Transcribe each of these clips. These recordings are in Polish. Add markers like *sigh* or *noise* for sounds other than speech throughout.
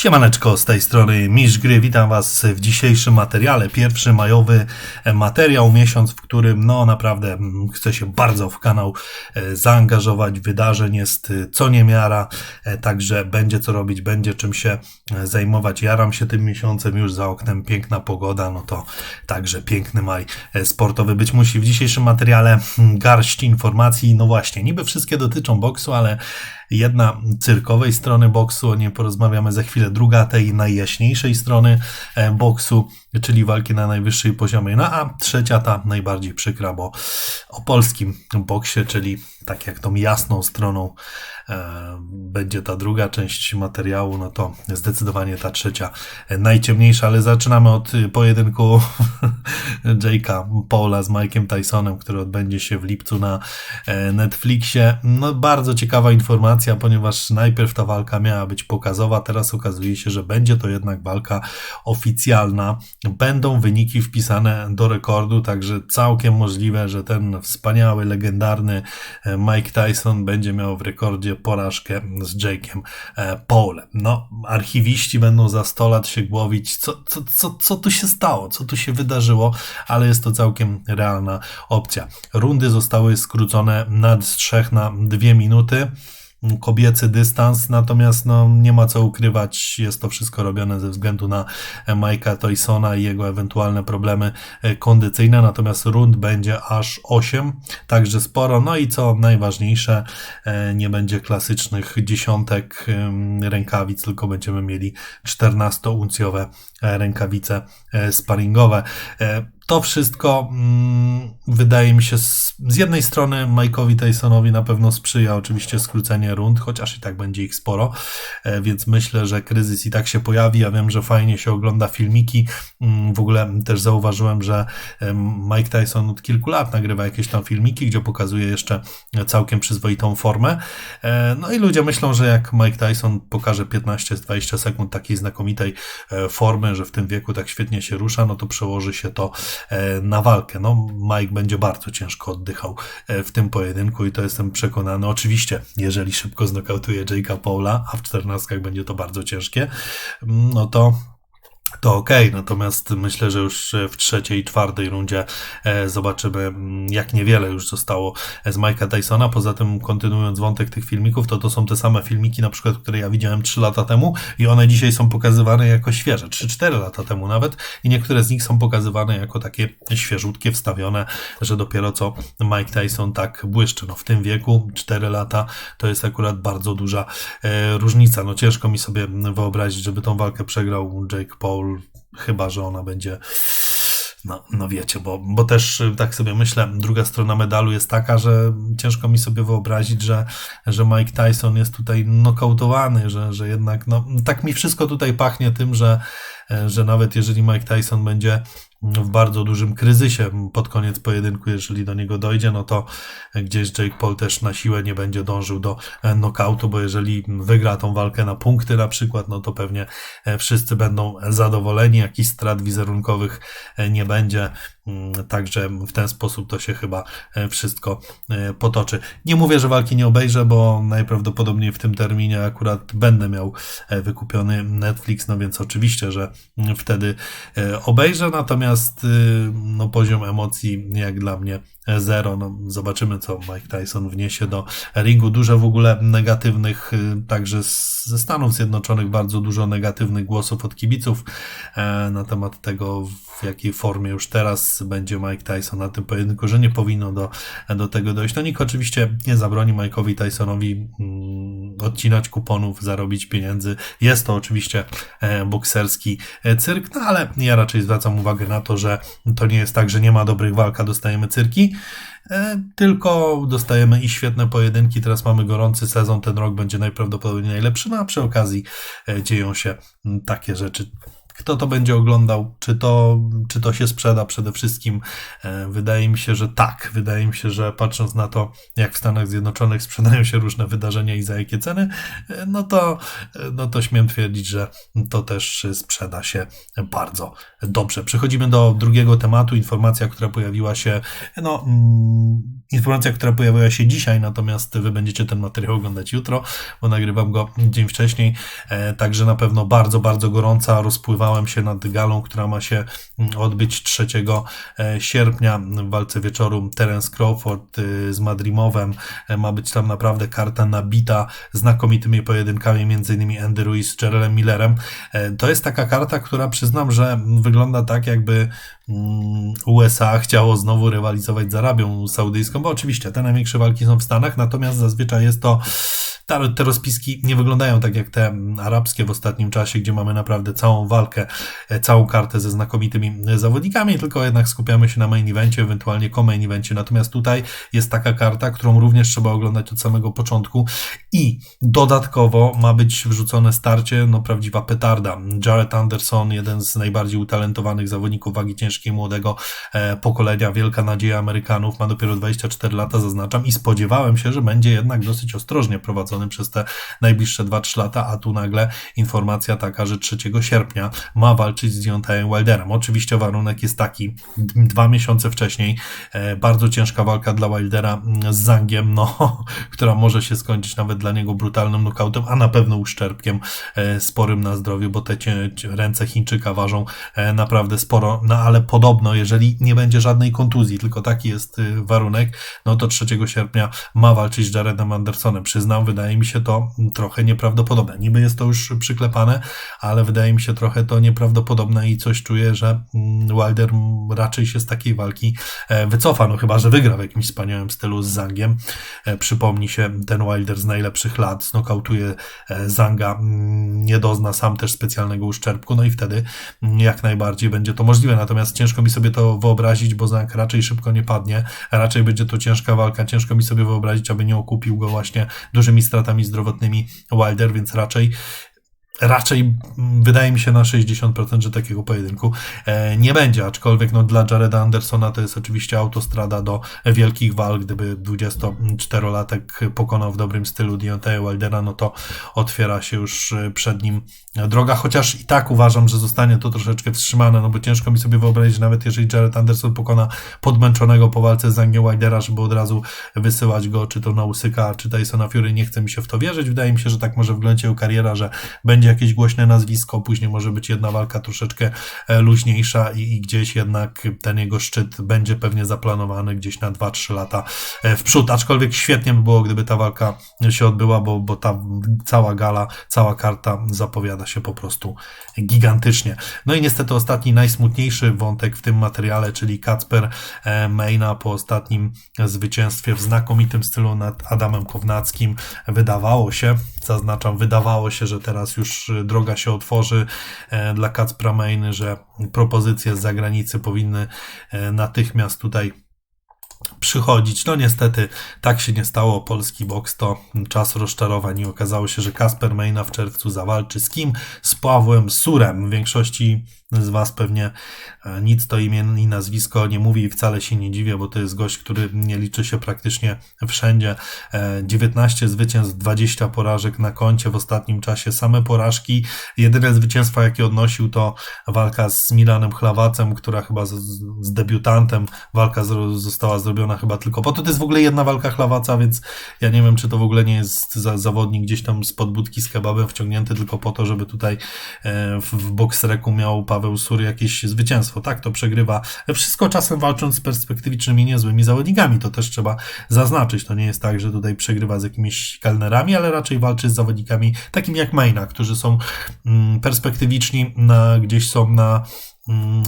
Siemaneczko, z tej strony Misz Gry, witam Was w dzisiejszym materiale. Pierwszy majowy materiał, miesiąc, w którym no naprawdę mm, chcę się bardzo w kanał e, zaangażować. Wydarzeń jest e, co niemiara, e, także będzie co robić, będzie czym się zajmować. Jaram się tym miesiącem, już za oknem piękna pogoda, no to także piękny maj sportowy być musi. W dzisiejszym materiale mm, garść informacji, no właśnie, niby wszystkie dotyczą boksu, ale Jedna cyrkowej strony boksu, o niej porozmawiamy za chwilę, druga tej najjaśniejszej strony e, boksu, czyli walki na najwyższej poziomie, no a trzecia ta najbardziej przykra, bo o polskim boksie, czyli tak jak tą jasną stroną e, będzie ta druga część materiału, no to zdecydowanie ta trzecia e, najciemniejsza, ale zaczynamy od pojedynku *laughs* Jake'a Paula z Mike'em Tysonem, który odbędzie się w lipcu na e, Netflixie. No bardzo ciekawa informacja, ponieważ najpierw ta walka miała być pokazowa, teraz okazuje się, że będzie to jednak walka oficjalna. Będą wyniki wpisane do rekordu, także całkiem możliwe, że ten wspaniały, legendarny Mike Tyson będzie miał w rekordzie porażkę z Jake'em e, Paulem. No, archiwiści będą za 100 lat się głowić, co, co, co, co tu się stało, co tu się wydarzyło, ale jest to całkiem realna opcja. Rundy zostały skrócone nad 3 na 2 minuty kobiecy dystans, natomiast no, nie ma co ukrywać, jest to wszystko robione ze względu na Mike'a Tysona i jego ewentualne problemy e, kondycyjne, natomiast rund będzie aż 8, także sporo, no i co najważniejsze, e, nie będzie klasycznych dziesiątek rękawic, tylko będziemy mieli 14-uncjowe e, rękawice sparingowe. To wszystko mm, wydaje mi się z, z, jednej strony Mike'owi Tysonowi na pewno sprzyja oczywiście skrócenie rund, chociaż i tak będzie ich sporo, e, więc myślę, że kryzys i tak się pojawi. Ja wiem, że fajnie się ogląda filmiki. Mm, w ogóle też zauważyłem, że e, Mike Tyson od kilku lat nagrywa jakieś tam filmiki, gdzie pokazuje jeszcze całkiem przyzwoitą formę. E, no i ludzie myślą, że jak Mike Tyson pokaże 15-20 sekund takiej znakomitej e, formy, że w tym wieku tak świetnie się rusza, no to przełoży się to na walkę. No, Mike będzie bardzo ciężko oddychał e, w tym pojedynku i to jestem przekonany. Oczywiście, jeżeli szybko znokautuje Jake'a Paula, a w czternastkach będzie to bardzo ciężkie, mm, no to to ok, natomiast myślę, że już w trzeciej i czwartej rundzie e, zobaczymy, mm, jak niewiele już zostało z Mike'a Tysona. Poza tym, kontynuując wątek tych filmików, to to są te same filmiki, na przykład, które ja widziałem 3 lata temu i one dzisiaj są pokazywane jako świeże, 3-4 lata temu nawet i niektóre z nich są pokazywane jako takie świeżutkie, wstawione, że dopiero co Mike Tyson tak błyszczy. No w tym wieku 4 lata to jest akurat bardzo duża e, różnica. No ciężko mi sobie wyobrazić, żeby tą walkę przegrał Jake Paul chyba że ona będzie. No, no wiecie, bo, bo też y, tak sobie myślę, druga strona medalu jest taka, że ciężko mi sobie wyobrazić, że, że Mike Tyson jest tutaj nokautowany, że, że jednak, no, tak mi wszystko tutaj pachnie tym, że, że nawet jeżeli Mike Tyson będzie w bardzo dużym kryzysie pod koniec pojedynku, jeżeli do niego dojdzie, no to gdzieś Jake Paul też na siłę nie będzie dążył do knockoutu, bo jeżeli wygra tą walkę na punkty na przykład, no to pewnie wszyscy będą zadowoleni, jakichś strat wizerunkowych nie będzie, także w ten sposób to się chyba wszystko potoczy. Nie mówię, że walki nie obejrzę, bo najprawdopodobniej w tym terminie akurat będę miał wykupiony Netflix, no więc oczywiście, że wtedy obejrzę, natomiast Natomiast y, no, poziom emocji, jak dla mnie, zero. No, zobaczymy, co Mike Tyson wniesie do ringu. Dużo w ogóle negatywnych, y, także ze Stanów Zjednoczonych, bardzo dużo negatywnych głosów od kibiców e, na temat tego, w jakiej formie już teraz będzie Mike Tyson na tym pojedynku, że nie powinno do, do tego dojść. No nikt oczywiście nie zabroni Mike'owi Tysonowi mm, odcinać kuponów, zarobić pieniędzy. Jest to oczywiście e, bokserski e, cyrk, no ale ja raczej zwracam uwagę na to, że to nie jest tak, że nie ma dobrych walk, a dostajemy cyrki, e, tylko dostajemy i świetne pojedynki. Teraz mamy gorący sezon, ten rok będzie najprawdopodobniej najlepszy, no a przy okazji dzieją się takie rzeczy kto to będzie oglądał, czy to, czy to się sprzeda przede wszystkim. E, wydaje mi się, że tak. Wydaje mi się, że patrząc na to, jak w Stanach Zjednoczonych sprzedają się różne wydarzenia i za jakie ceny, e, no to, no to śmiem twierdzić, że to też sprzeda się bardzo dobrze. Przechodzimy do drugiego tematu. Informacja, która pojawiła się, no, mm, informacja, która pojawiła się dzisiaj, natomiast wy będziecie ten materiał oglądać jutro, bo nagrywam go dzień wcześniej. E, także na pewno bardzo, bardzo gorąca. Rozpływałem się nad galą, która ma się mm, odbyć 3 e, sierpnia w walce wieczoru Terence Crawford y, z Madrimowem. E, ma być tam naprawdę karta nabita znakomitymi pojedynkami, między innymi Andy Ruiz z Jerelem Millerem. To jest taka karta, która przyznam, że wygląda tak, jakby USA chciało znowu rywalizować z Arabią Saudyjską, bo oczywiście te największe walki są w Stanach, natomiast zazwyczaj jest to te rozpiski nie wyglądają tak jak te arabskie w ostatnim czasie, gdzie mamy naprawdę całą walkę, e, całą kartę ze znakomitymi zawodnikami, tylko jednak skupiamy się na main evencie, ewentualnie co-main evencie. Natomiast tutaj jest taka karta, którą również trzeba oglądać od samego początku i dodatkowo ma być wrzucone starcie, no prawdziwa petarda. Jared Anderson, jeden z najbardziej utalentowanych zawodników wagi ciężkiej młodego e, pokolenia, wielka nadzieja Amerykanów, ma dopiero 24 lata, zaznaczam, i spodziewałem się, że będzie jednak dosyć ostrożnie prowadzony przez te najbliższe 2-3 lata, a tu nagle informacja taka, że 3 sierpnia ma walczyć z Deontayem Wilderem. Oczywiście warunek jest taki, dwa miesiące wcześniej, e, bardzo ciężka walka dla Wildera mm, z Zangiem, no, *laughs* która może się skończyć nawet dla niego brutalnym knockoutem, a na pewno uszczerbkiem e, sporym na zdrowiu, bo te ręce Chińczyka ważą naprawdę sporo, no ale podobno, jeżeli nie będzie żadnej kontuzji, tylko taki jest y, warunek, no to 3 sierpnia ma walczyć z Jaredem Andersonem. Przyznam, wydaje mi się to trochę nieprawdopodobne. Niby jest to już przyklepane, ale wydaje mi się trochę to nieprawdopodobne i coś czuję, że mm, Wilder raczej się z takiej walki e, wycofa, no chyba, że wygra w jakimś wspaniałym stylu z Zangiem. E, przypomni się ten Wilder z najlepszych lat, znokautuje e, Zanga, mm, nie dozna sam też specjalnego uszczerbku, no i wtedy jak najbardziej będzie to możliwe. Natomiast ciężko mi sobie to wyobrazić, bo Zang raczej szybko nie padnie, raczej będzie to ciężka walka, ciężko mi sobie wyobrazić, aby nie okupił go właśnie dużymi stratami zdrowotnymi Wilder, więc raczej raczej wydaje mi się na 60%, że takiego pojedynku e, nie będzie, aczkolwiek no, dla Jareda Andersona to jest oczywiście autostrada do wielkich walk, gdyby 24-latek pokonał w dobrym stylu Deontay Wildera, no to otwiera się już e, przed nim droga, chociaż i tak uważam, że zostanie to troszeczkę wstrzymane, no bo ciężko mi sobie wyobrazić, nawet jeżeli Jared Anderson pokona podmęczonego po walce z Angiem Wildera, żeby od razu wysyłać go, czy to na Usyka, czy Tysona Fury, nie chce mi się w to wierzyć, wydaje mi się, że tak może wyglądać jego kariera, że będzie jakieś głośne nazwisko, później może być jedna walka troszeczkę e, luźniejsza i, i gdzieś jednak ten jego szczyt będzie pewnie zaplanowany gdzieś na 2-3 lata e, w przód, aczkolwiek świetnie by było, gdyby ta walka się odbyła, bo, bo ta cała gala, cała karta zapowiada się po prostu gigantycznie. No i niestety ostatni, najsmutniejszy wątek w tym materiale, czyli Kacper e, Mejna po ostatnim zwycięstwie w znakomitym stylu nad Adamem Kownackim. Wydawało się, zaznaczam, wydawało się, że teraz już droga się otworzy e, dla Kacpra że propozycje z zagranicy powinny e, natychmiast tutaj przychodzić. No niestety tak się nie stało. Polski boks to czas rozczarowań i okazało się, że Kasper Mejna w czerwcu zawalczy z kim? Z Pawłem Surem. W większości z Was pewnie e, nic to imię i nazwisko nie mówi i wcale się nie dziwię, bo to jest gość, który nie liczy się praktycznie wszędzie. 19 e, zwycięstw, 20 porażek na koncie w ostatnim czasie, same porażki. Jedyne zwycięstwa, jakie odnosił, to walka z Milanem Chlawacem, która chyba z, z debiutantem, walka z, została zrobiona chyba tylko po to. To jest w ogóle jedna walka Chlawaca, więc ja nie wiem, czy to w ogóle nie jest za, zawodnik gdzieś tam z podbudki z kebabem wciągnięty tylko po to, żeby tutaj e, w, w boksreku miał Paweł Sur jakieś zwycięstwo. Tak, to przegrywa. Wszystko czasem walcząc z perspektywicznymi, niezłymi zawodnikami. To też trzeba zaznaczyć. To nie jest tak, że tutaj przegrywa z jakimiś kelnerami, ale raczej walczy z zawodnikami takimi jak Maina, którzy są mm, perspektywiczni, na, gdzieś są na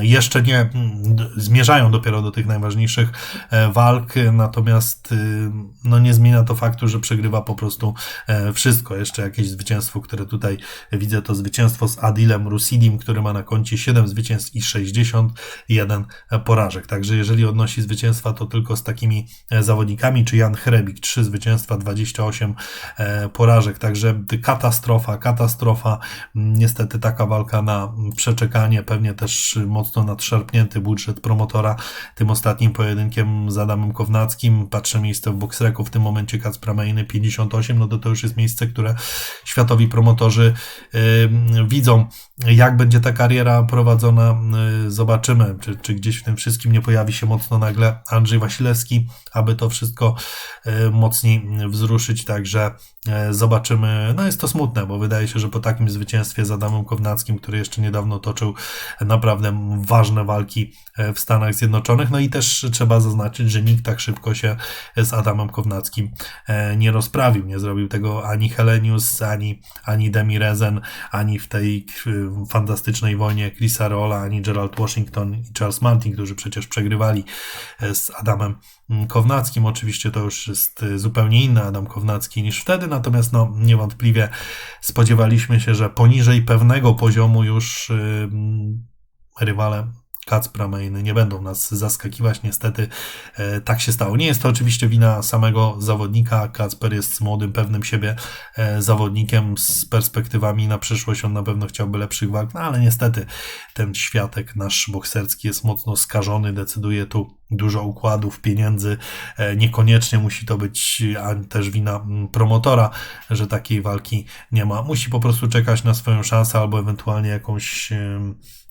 jeszcze nie mm, zmierzają dopiero do tych najważniejszych e, walk, natomiast y, no nie zmienia to faktu, że przegrywa po prostu e, wszystko. Jeszcze jakieś zwycięstwo, które tutaj widzę, to zwycięstwo z Adilem Rusidim, który ma na koncie 7 zwycięstw i 61 porażek. Także jeżeli odnosi zwycięstwa, to tylko z takimi e, zawodnikami, czy Jan Hrebik, 3 zwycięstwa, 28 e, porażek. Także katastrofa, katastrofa. Niestety taka walka na przeczekanie, pewnie też mocno nadszarpnięty budżet promotora tym ostatnim pojedynkiem z Adamem Kownackim. Patrzę miejsce w Boxreku, w tym momencie Kacpra Mainy 58, no to to już jest miejsce, które światowi promotorzy y, widzą. Jak będzie ta kariera prowadzona, y, zobaczymy, czy, czy gdzieś w tym wszystkim nie pojawi się mocno nagle Andrzej Wasilewski, aby to wszystko y, mocniej wzruszyć, także zobaczymy. No jest to smutne, bo wydaje się, że po takim zwycięstwie z Adamem Kownackim, który jeszcze niedawno toczył naprawdę ważne walki e, w Stanach Zjednoczonych, no i też trzeba zaznaczyć, że nikt tak szybko się z Adamem Kownackim e, nie rozprawił, nie zrobił tego ani Helenius, ani, ani Demi Rezen, ani w tej e, fantastycznej wojnie Chrisa Rolla, ani Gerald Washington i Charles Martin, którzy przecież przegrywali z Adamem Kownackim. Oczywiście to już jest zupełnie inny Adam Kownacki niż wtedy, natomiast no, niewątpliwie spodziewaliśmy się, że poniżej pewnego poziomu już yy, rywale Kacpra Main nie będą nas zaskakiwać. Niestety e, tak się stało. Nie jest to oczywiście wina samego zawodnika. Kacper jest młodym, pewnym siebie e, zawodnikiem z perspektywami na przyszłość. On na pewno chciałby lepszych walk, no ale niestety ten światek nasz bokserski jest mocno skażony. Decyduje tu dużo układów, pieniędzy. E, niekoniecznie musi to być też wina promotora, że takiej walki nie ma. Musi po prostu czekać na swoją szansę albo ewentualnie jakąś,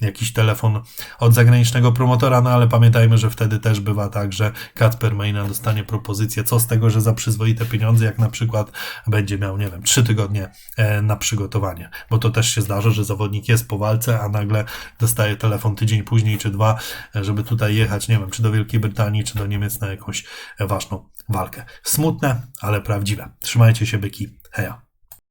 jakiś telefon od zagranicznego promotora, no ale pamiętajmy, że wtedy też bywa tak, że Kacper Maina dostanie propozycję, co z tego, że za przyzwoite pieniądze, jak na przykład będzie miał, nie wiem, trzy tygodnie e, na przygotowanie, bo to też się zdarza, że zawodnik jest po walce, a nagle dostaje telefon tydzień później czy dwa, żeby tutaj jechać, nie wiem, czy do Wielkiej Brytanii, czy do Niemiec na jakąś ważną walkę. Smutne, ale prawdziwe. Trzymajcie się byki. Heja.